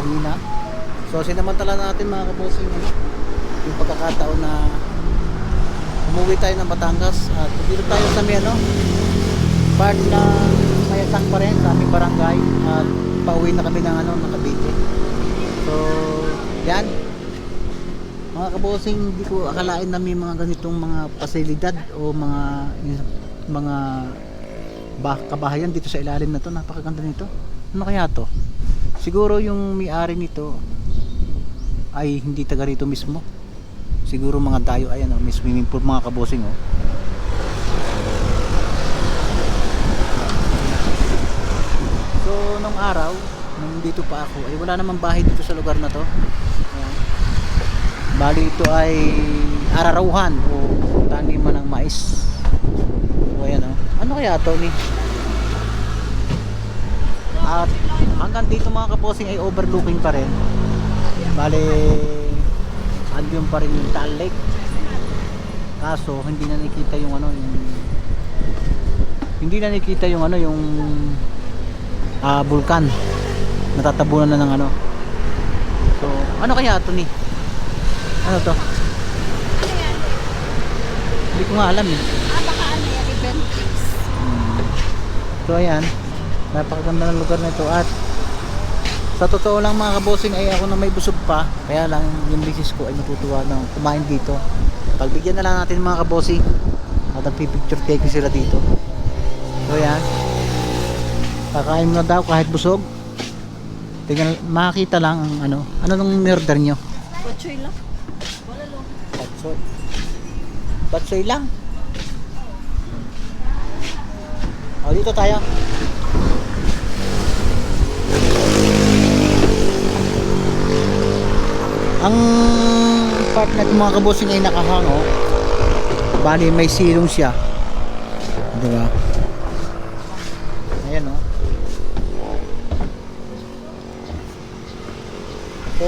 kanina. So, sinamantala natin mga kabosing ano, yung pagkakataon na umuwi tayo ng Batangas at dito tayo sa may ano, part ng Mayasang pa rin sa aming barangay at pauwi na kami ng ano, ng Cavite. So, yan. Mga kabosing, hindi ko akalain na may mga ganitong mga pasilidad o mga mga bah kabahayan dito sa ilalim na to napakaganda nito ano kaya to siguro yung may-ari nito ay hindi taga rito mismo siguro mga dayo ayan oh, may swimming pool mga kabosing oh so nung araw nung dito pa ako ay wala namang bahay dito sa lugar na to bali ito ay ararawhan o taniman ng mais So ayan oh. Ano kaya to ni? At hanggang dito mga kaposing ay overlooking pa rin. Bale andun pa rin yung Taal Lake. Kaso hindi na nakikita yung ano yung hindi na nakikita yung ano yung ah bulkan. Natatabunan na ng ano. So, ano kaya to ni? Ano to? Hindi ko nga alam eh. Ah, baka ano yan, event. So ayan, napakaganda ng lugar na ito at sa totoo lang mga kabosing ay ako na may busog pa. Kaya lang yung bisis ko ay natutuwa na kumain dito. Pagbigyan na lang natin mga kabosing at nagpipicture taking sila dito. So ayan kakain mo na daw kahit busog. Tingnan makakita lang ang ano. Ano nung murder nyo. Wala lang. Batsoy Batsoy lang. O dito tayo ang part na mga kabosing ay nakahango bali may silong siya. Diba? Ayan o so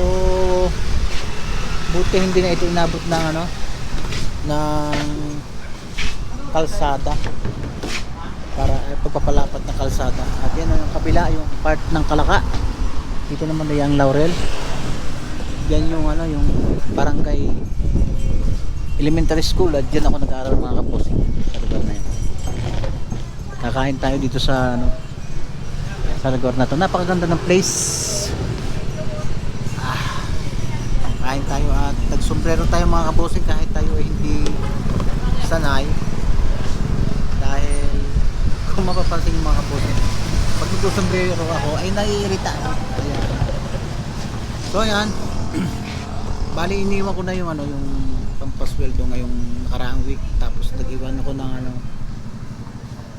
buti hindi na ito inabot ng ano ng kalsada. Para eh, pagpapalapat ng kalsada. At yan ang kabila yung part ng kalaka. Dito naman na yung laurel yan yung ano yung barangay elementary school at dyan ako nag-aaral mga kaposing sa lugar na yan kakain tayo dito sa ano sa lugar na to. Napakaganda ng place. Ah, kain tayo at nagsombrero tayo mga kaposing kahit tayo ay hindi sanay. Dahil kung mapapansin yung mga kaposing pag nagsombrero ako ay naiirita Ayan. so ayan Bali iniwan ko na yung ano yung pampasweldo ngayong nakaraang week. Tapos nag-iwan ako ng ano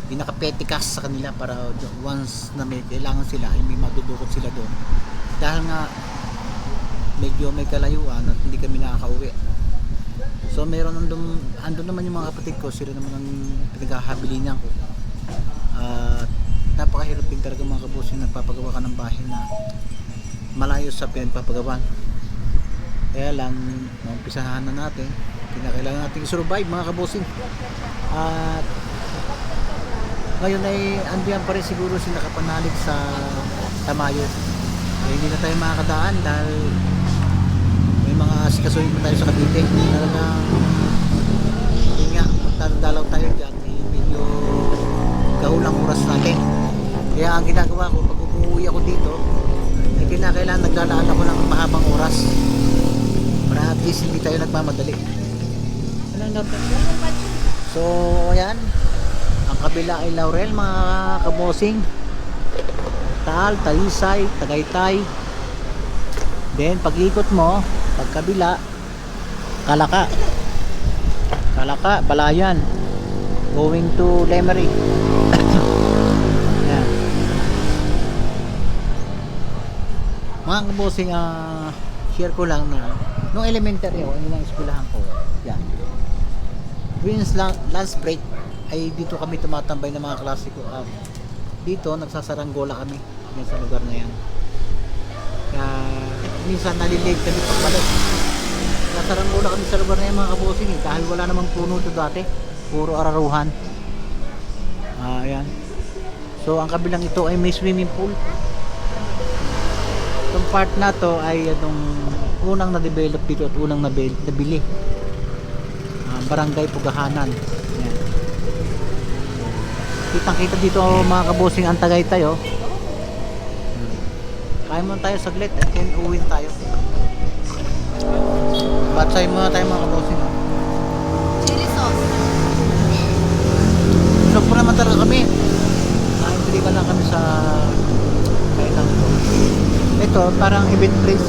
pinaka-petikas sa kanila para once na may kailangan sila ay may madudukot sila doon. Dahil nga medyo may kalayuan at hindi kami nakakauwi. So meron andun, andun naman yung mga kapatid ko. Sila naman ang pinaghahabilinan ko at napakahirap din talaga mga kabusin nagpapagawa ka ng bahay na malayo sa pinagpapagawan kaya lang maumpisahan na natin. Kinakailangan natin survive mga kabosing at ngayon ay andiyan pa rin siguro si nakapanalig sa Tamayo. Eh, hindi na tayo makakadaan dahil may mga sikasuhin pa tayo sa Cavite. Talagang yun nga magdadalaw tayo dyan. Eh, medyo gahulang oras natin. Kaya ang ginagawa ko pag umuwi ako dito ay kinakailangan naglalaan ako ng mahabang oras least hindi tayo nagmamadali. So, ayan. Ang kabila ay Laurel, mga kabosing. Taal, Talisay, Tagaytay. Then, pag-ikot mo, pagkabila, Kalaka. Kalaka, Balayan. Going to Lemerick. ayan. Mga kabosing, ah... Uh, share ko lang na nung elementary ako, lang eskwelahan ko, yan. La- lunch break, ay dito kami tumatambay ng mga klase ko. Ah, dito, nagsasaranggola kami yan sa lugar na yan. Kaya, minsan nalilate kami pagbalik. Nasaranggola kami sa lugar na yan mga kabosing eh, dahil wala namang puno ito dati. Puro araruhan. Ah, ayan. So, ang kabilang ito ay may swimming pool. Itong part na to ay itong unang na-develop dito at unang nabil- nabili. Ah, barangay Pugahanan. Ayan. Kitang kita dito mga kabosing ang Tagaytay oh. Kaya mo tayo saglit at then uwi tayo. Batsay muna tayo mga kabosing oh. Chili sauce. So po naman talaga kami. Nakibili ka lang kami sa kailang ito. Ito, parang event place.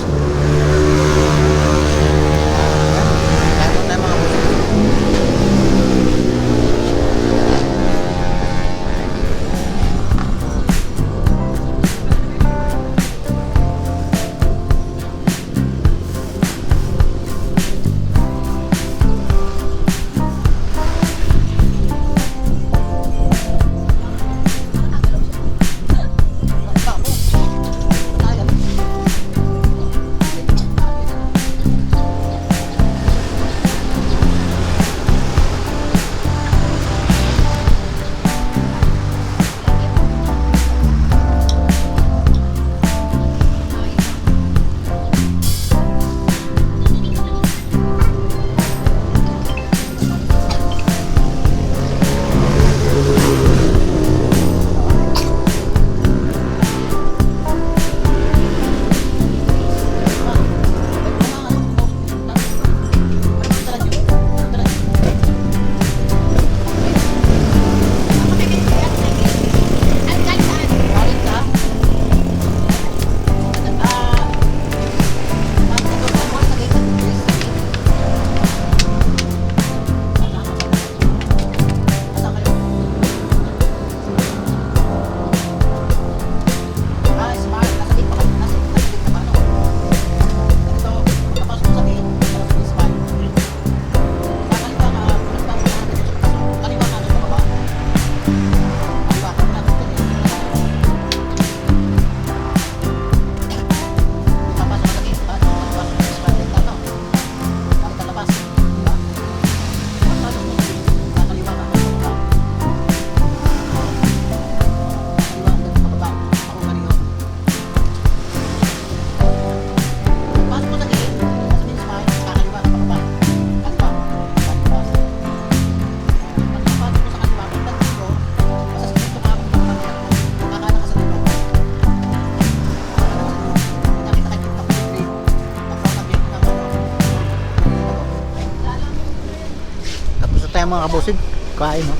Mga kabosig. Kain, no?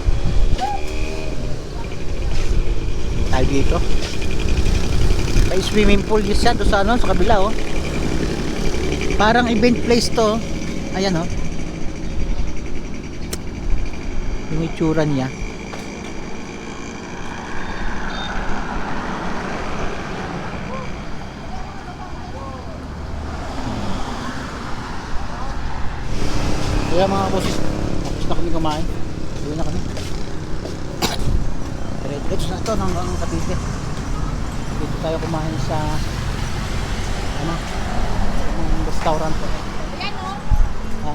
Tayo dito. May swimming pool yun siya doon sa ano, sa kabila, oh. Parang event place to. oh. Ayan, oh. Yung itsura niya. Kaya mga kami kumain. Uwi na kami. Diretso na ito hanggang Cavite. Dito tayo kumain sa ano, yung restaurant po. Ha?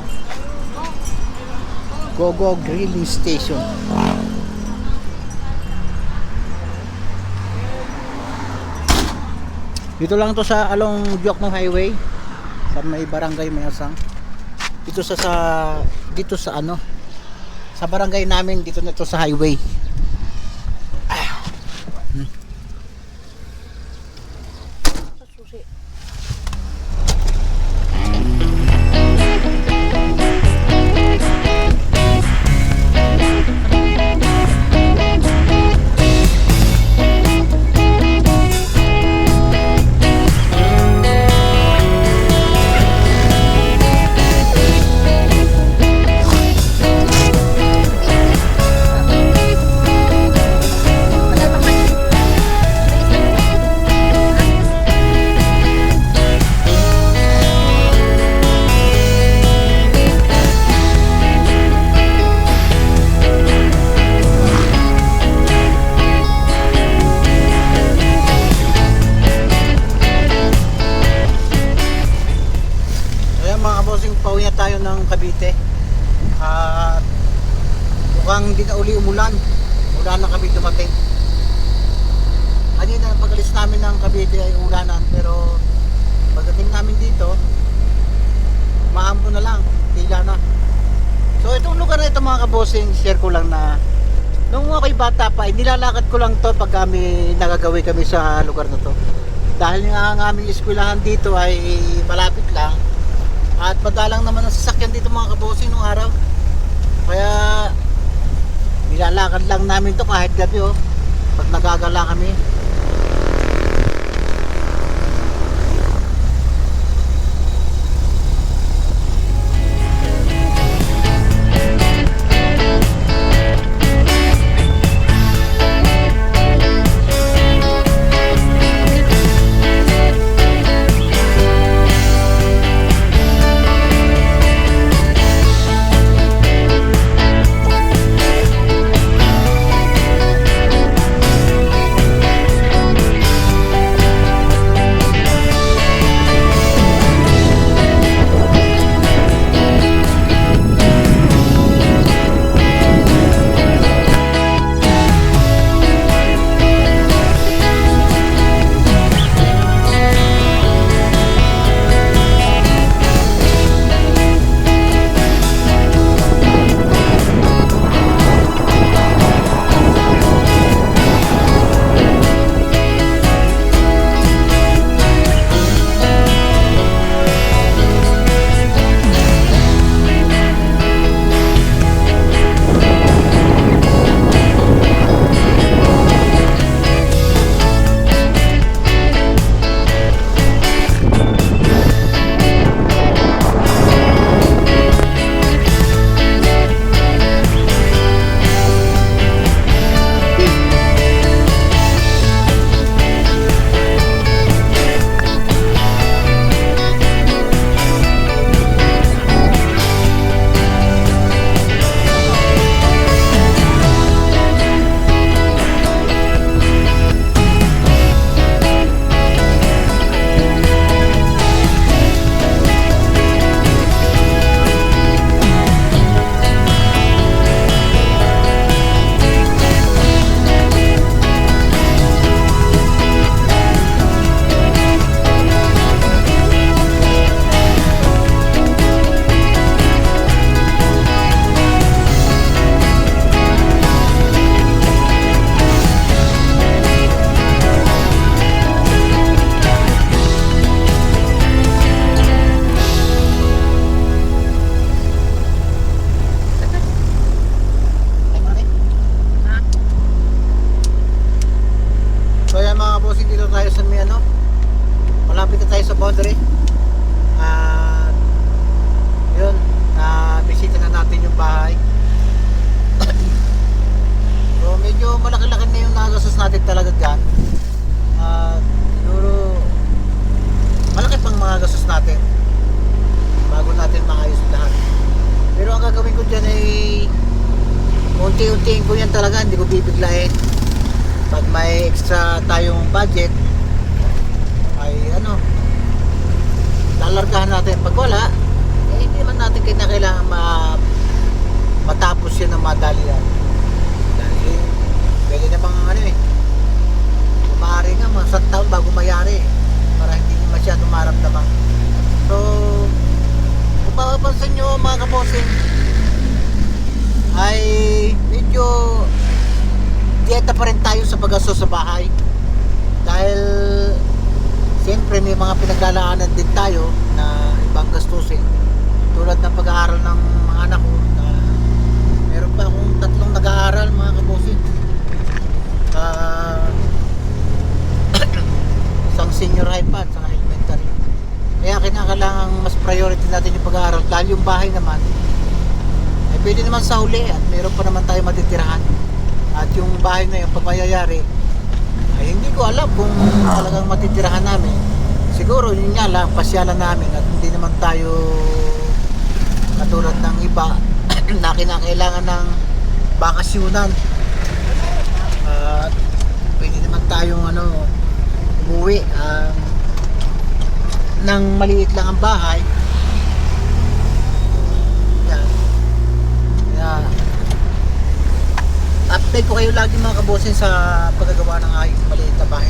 Gogo Grilling Station. Dito lang to sa along Jokno Highway sa may barangay Mayasang dito sa sa dito sa ano sa barangay namin dito na to sa highway ako'y bata pa, eh, nilalakad ko lang to pag kami nagagawi kami sa lugar na to. Dahil nga ang aming eskwelahan dito ay malapit lang. At madalang naman ang sasakyan dito mga kabosing nung araw. Kaya nilalakad lang namin to kahit gabi oh. Pag nagagala kami. Natin. Pag wala, eh, hindi man natin kailangan ma matapos yan ng madali yan. Dahil, pwede na bang ano eh, maaari nga, mga isang taon bago mayari para hindi masyado maramdaman. So, kung mapapansin nyo mga kaposing, ay medyo dieta pa rin tayo sa pag-aso sa bahay dahil siyempre may mga pinaglalaanan din tayo na ibang gastusin. Tulad ng pag-aaral ng mga anak ko na meron pa akong tatlong nag-aaral mga kabusin Ah, isang senior high pa at isang elementary. Kaya kinakailangan mas priority natin yung pag-aaral. Dahil yung bahay naman eh pwede naman sa huli at meron pa naman tayo matitirahan. At yung bahay na yung pagmayayari ay hindi ko alam kung talagang matitirahan namin. Siguro yun nga lang pasyalan namin at hindi naman tayo katulad ng iba na kinakailangan ng bakasyunan at pwede naman tayong ano umuwi ang nang maliit lang ang bahay. Yan. Kaya at update ko kayo lagi mga kabosin sa paggagawa ng aking maliit na bahay.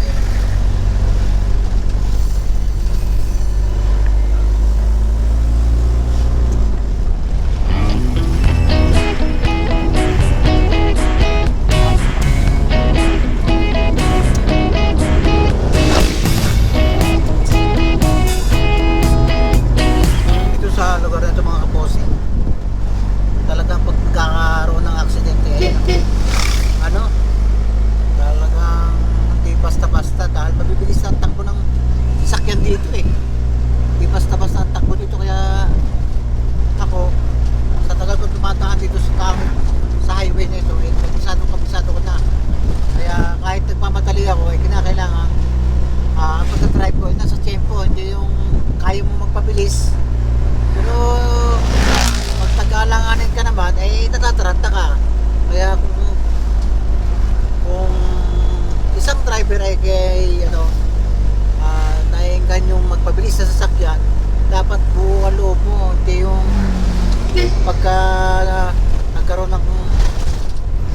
Pagka ah, nagkaroon ng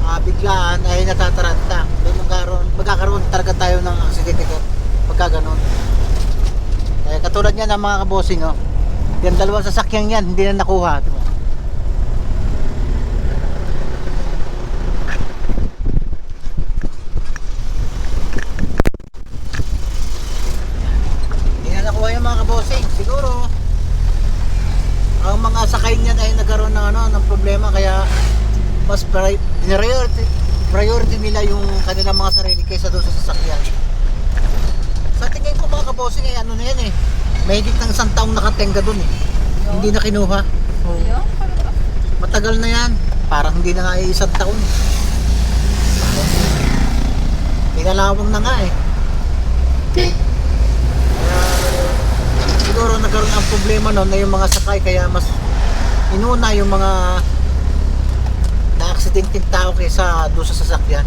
ah, biglaan ay natataranta. Doon magkakaroon, magkakaroon talaga tayo ng aksidente ko pagka ganun. Eh, katulad niyan ng mga kabosing, oh. Yan dalawang sasakyan yan, hindi na nakuha. Diba? Hindi na nakuha yung mga kabosing. Siguro, ang mga sakay niyan ay nagkaroon ng, ano, ng problema kaya mas pri- priority, priority nila yung kanilang mga sarili kaysa doon sa sasakyan. Sa tingin ko mga kabosing ay ano na yan eh. May higit ng isang taong nakatenga doon eh. Hindi na kinuha. Ayun, Matagal na yan. Parang hindi na nga eh, isang taon. Pinalawang na nga eh. Kaya siguro nagkaroon ang problema noon na yung mga sakay kaya mas inuna yung mga na-aksidenteng tao kaysa doon sa sasakyan.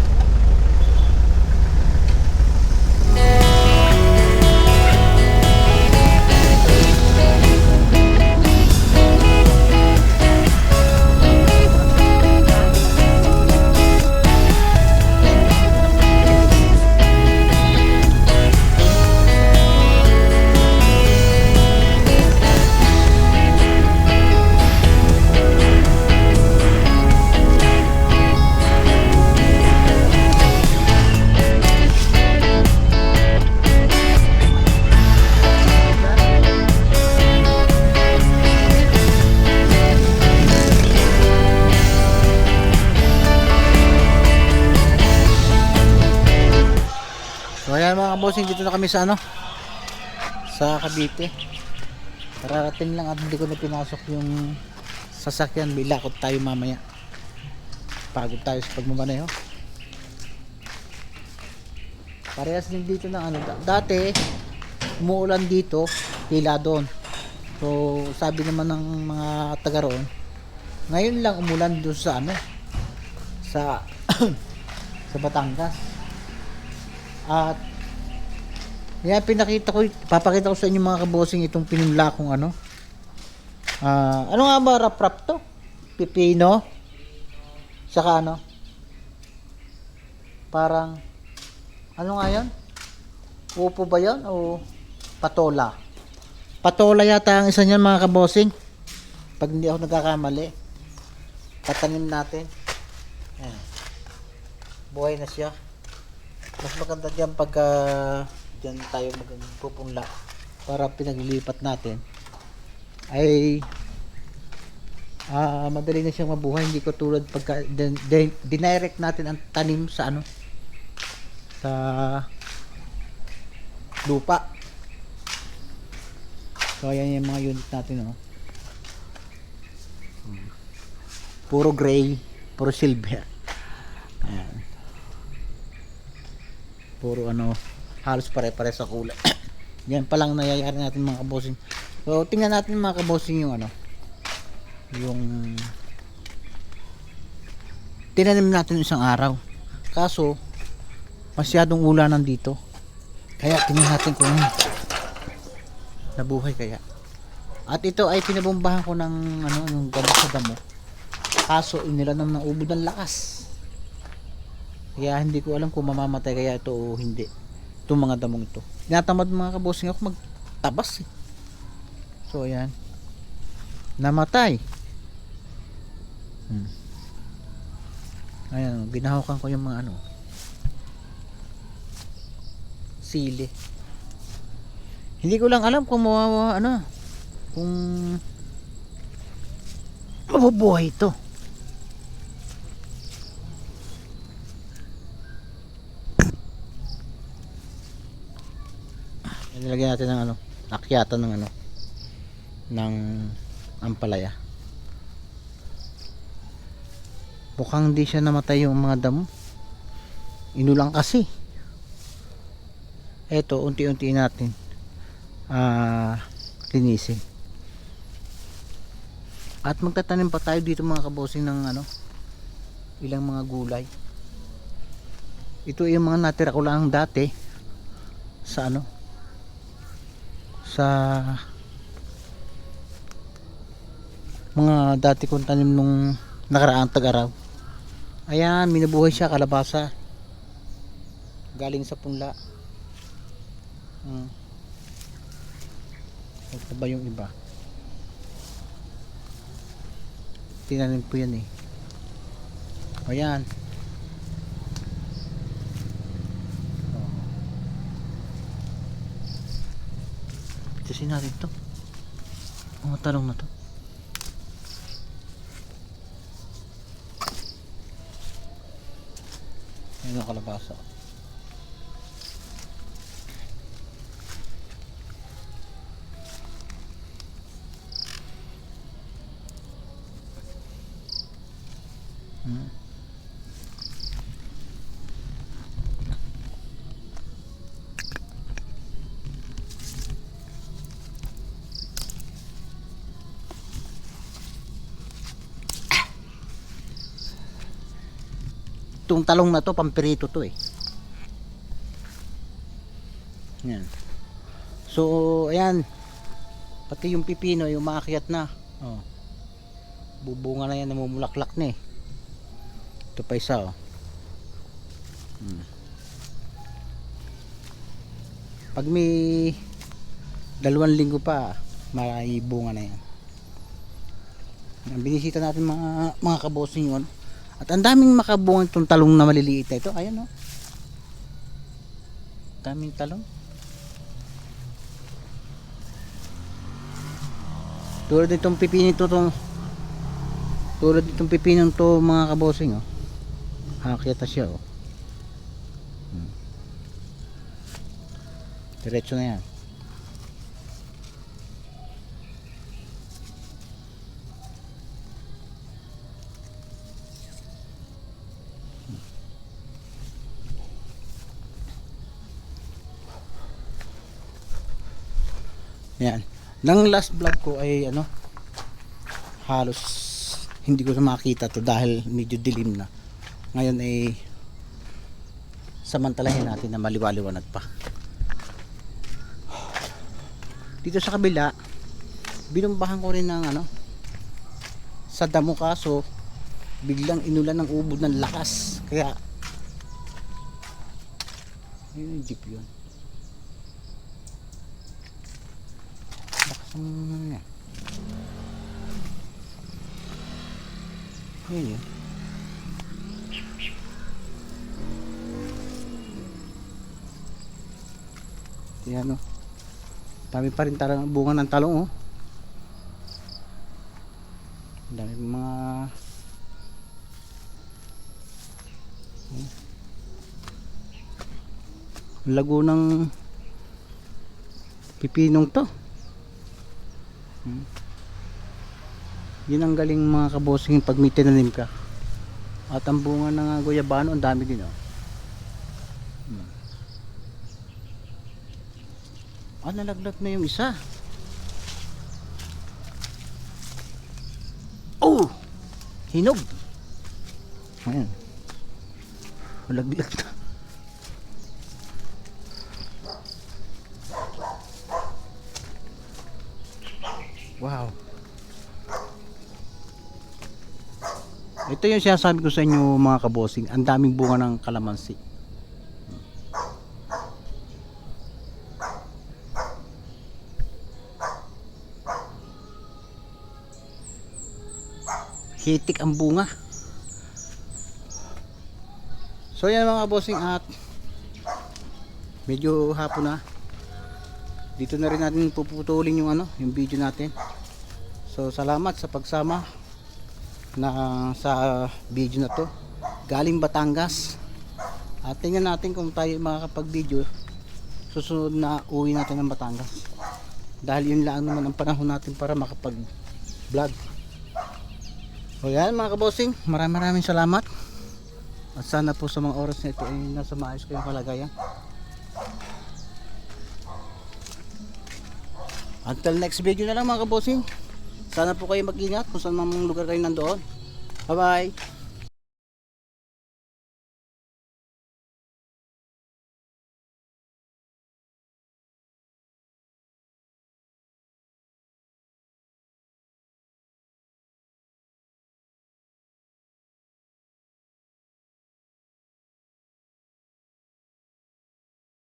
Na kami sa ano? Sa Cavite. Kararating lang at hindi ko na pinasok yung sasakyan. Bilakot tayo mamaya. Pagod tayo sa pagmamaneho. Parehas din dito ng ano. da- Dati, umuulan dito, hila doon. So, sabi naman ng mga taga roon, ngayon lang umulan doon sa ano, sa sa Batangas. At yan pinakita ko, papakita ko sa inyo mga kabosing itong pinula kong ano. Ah, ano nga ba rap rap to? Pipino. Saka ano? Parang ano nga 'yon? Upo ba 'yon o patola? Patola yata ang isa niyan mga kabosing. Pag hindi ako nagkakamali. Tatanim natin. Ayan. Buhay na siya mas maganda diyan pagka diyan tayo magpupunla para pinaglilipat natin. Ay ah madali na siyang mabuhay. Hindi ko tulad pagka din, din, dinirect natin ang tanim sa ano sa lupa. So ayan yung mga unit natin oh. Puro gray puro silver. Ayan. Puro ano halos pare-pare sa kulay. Yan pa lang nangyayari natin mga kabosing so tingnan natin mga kabosing yung ano. Yung tinanim natin isang araw. Kaso masyadong ulanan dito kaya tingnan natin kung nabuhay kaya. At ito ay pinabombahan ko ng ano ng gamot sa damo. Kaso inilanom ng ubod ng lakas. Kaya hindi ko alam kung mamamatay kaya ito o hindi. Itong mga damong ito. Tinatamad mga kabosing ako magtabas eh. So ayan. Namatay. Hmm. Ayan, binahukan ko yung mga ano. Sili. Hindi ko lang alam kung mawawa ano. Kung mabubuhay ito. Nilagyan natin ng ano, akyatan ng ano, ng ampalaya. Mukhang di siya namatay yung mga damo. Inulang kasi. Eto, unti-unti natin ah linisin. At magtatanim pa tayo dito mga kabosing ng ano, ilang mga gulay. Ito yung mga natira ko lang dati sa ano, sa mga dati kong tanim nung nakaraang tag-araw. Ayan, minabuhay siya kalabasa. Galing sa punla. Hmm. Ito ba yung iba? Tinanim po yan eh. Ayan. Oh. Pitasin natin to. Mga talong na to. Ayun ang kalabasa. Hmm. Itong talong na to, pampirito to eh. Yan. So, ayan. Pati yung pipino, yung maakyat na. Oh. Bubunga na yan, namumulaklak na eh. Ito pa isa oh. Hmm. Pag may dalawang linggo pa, maibunga na yan. Binisita natin mga mga kabosing yun. At ang daming makabunga itong talong na maliliit na ito. Ayan oh. Daming talong. Tulad itong pipino ito tong tulad itong pipinong to mga kabosing oh. Hakyat na siya oh. Hmm. Diretso na yan. Yan. Nang last vlog ko ay ano halos hindi ko na makita to dahil medyo dilim na. Ngayon ay samantalahin natin na maliwaliwanag pa. Dito sa kabila, binumbahan ko rin ng ano sa damo kaso biglang inulan ng ubod ng lakas. Kaya yun yung jeep yun. Lakas ng ano niya. Yun yun. Yan o. Dami pa rin talang bunga ng talong oh. Dami mga lago ng pipinong to. Yun ang galing mga kabosing pag may tinanim ka. At ang bunga ng guyabano, ang dami din oh. Hmm. Ah, nalaglag na yung isa. Oh! Hinog! Ayan. Malaglag na. Ito yung sinasabi ko sa inyo mga kabosing. Ang daming bunga ng kalamansi. Hitik ang bunga. So yan mga kabosing at medyo hapon na. Dito na rin natin puputulin yung ano, yung video natin. So salamat sa pagsama na sa video na to. Galing Batangas. At tingnan natin kung tayo makakapag-video susunod na uwi natin ng Batangas. Dahil yun lang naman ang panahon natin para makapag vlog o yan mga kabosing maraming maraming salamat. At sana po sa mga oras na ito ay nasa maayos kayong kalagayan. Until next video na lang mga kabosing sana po kayo mag-ingat kung saan mang lugar kayo nandoon. Bye bye